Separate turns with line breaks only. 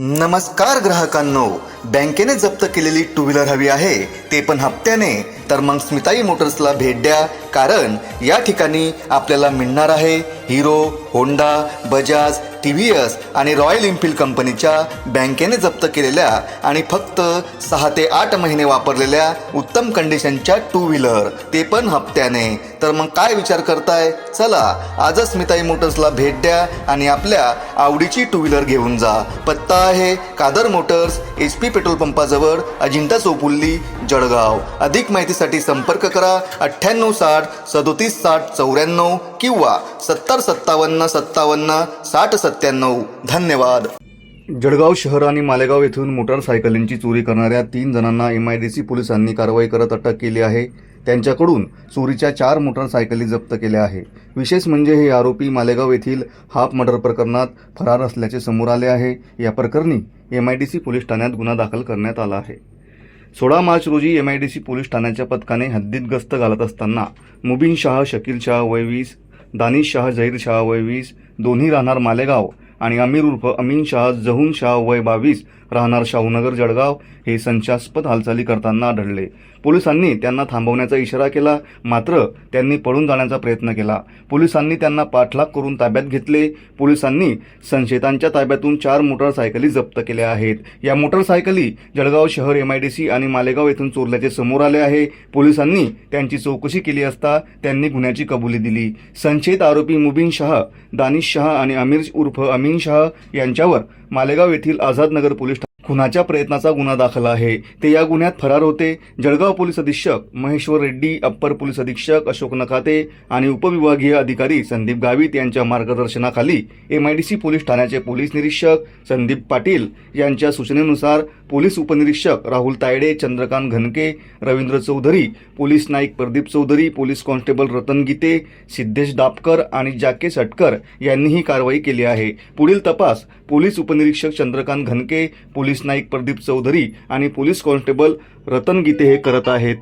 नमस्कार ग्राहकांनो. बँकेने जप्त केलेली टू व्हीलर हवी आहे. ते पण हप्त्याने. तर मग स्मिताई मोटर्सला भेट द्या. कारण या ठिकाणी आपल्याला मिळणार आहे Hero Honda Bajaj T V S आणि रॉयल एनफिल्ड कंपनीच्या बँकेने जप्त केलेल्या आणि फक्त सहा ते आठ महिने वापरलेल्या उत्तम कंडिशनच्या टू व्हीलर ते पण हप्त्याने. तर मग काय विचार करताय? चला आजच स्मिताई मोटर्सला भेट द्या आणि आपल्या आवडीची टू व्हीलर घेऊन जा. पत्ता आहे Kadar Motors H P petrol पंपाजवळ Ajanta चौपुल्ली Jalgaon. अधिक माहितीसाठी संपर्क करा अठ्ठ्याण्णव साठ सदोतीस साठ चौऱ्याण्णव किंवा सत्तर सत्तावन्न सत्तावन्न साठ सत्त्याण्णव. धन्यवाद. जळगाव शहर आणि मालेगाव येथून मोटारसायकलींची चोरी करणाऱ्या तीन जणांना एम आय डी सी पोलिसांनी कारवाई करत अटक केली आहे. त्यांच्याकडून चोरीच्या चार मोटारसायकली जप्त केल्या आहे. विशेष म्हणजे हे आरोपी मालेगाव येथील हाफ मर्डर प्रकरणात फरार असल्याचे समोर आले आहे. या प्रकरणी M I D C police ठाण्यात गुन्हा दाखल करण्यात आला आहे. सोळा मार्च रोजी M I D C police ठाण्याच्या पथकाने हद्दीत गस्त घालत असताना मुबीन शाह शकील शाह वय वीस दानिश शाह झहीर शाह वय वीस दोन्ही राहणार मालेगाव आणि अमीर उर्फ अमीन शाह जहून शाह वय बावीस राहणार शाहूनगर जळगाव हे संशयास्पद हालचाली करताना आढळले. पोलिसांनी त्यांना थांबवण्याचा इशारा केला मात्र त्यांनी पळून जाण्याचा प्रयत्न केला. पोलिसांनी त्यांना पाठलाग करून ताब्यात घेतले. पोलिसांनी संशयितांच्या ताब्यातून चार मोटारसायकली जप्त केल्या आहेत. या मोटारसायकली जळगाव शहर एमआयडीसी आणि मालेगाव येथून चोरल्याचे समोर आले आहे. पोलिसांनी त्यांची चौकशी केली असता त्यांनी गुन्ह्याची कबुली दिली. संशयित आरोपी मुबीन शाह दानिश शाह आणि अमीर उर्फ अमीन शाह यांच्यावर मालेगाव येथील आझादनगर पोलीस खुनाच्या प्रयत्नाचा गुन्हा दाखल आहे? ते या गुन्ह्यात फरार होते. जळगाव पोलीस अधीक्षक महेश्वर रेड्डी अप्पर पोलीस अधीक्षक अशोक नखाते आणि उपविभागीय अधिकारी संदीप गावित यांच्या मार्गदर्शनाखाली एमआयडीसी पोलीस ठाण्याचे पोलीस निरीक्षक संदीप पाटील यांच्या सूचनेनुसार पोलीस उपनिरीक्षक Rahul Tayade Chandrakant Ghanke Ravindra Chaudhari police Naik Pradeep Chaudhari police constable Ratan Gite Siddhesh Dapkar आणि जाके सटकर यांनी ही कारवाई केली आहे. पुढील तपास पोलीस उपनिरीक्षक चंद्रकांत घनके पोलीस पोलीस नाईक प्रदीप चौधरी आणि पोलीस कॉन्स्टेबल रतन गीते हे करत आहेत.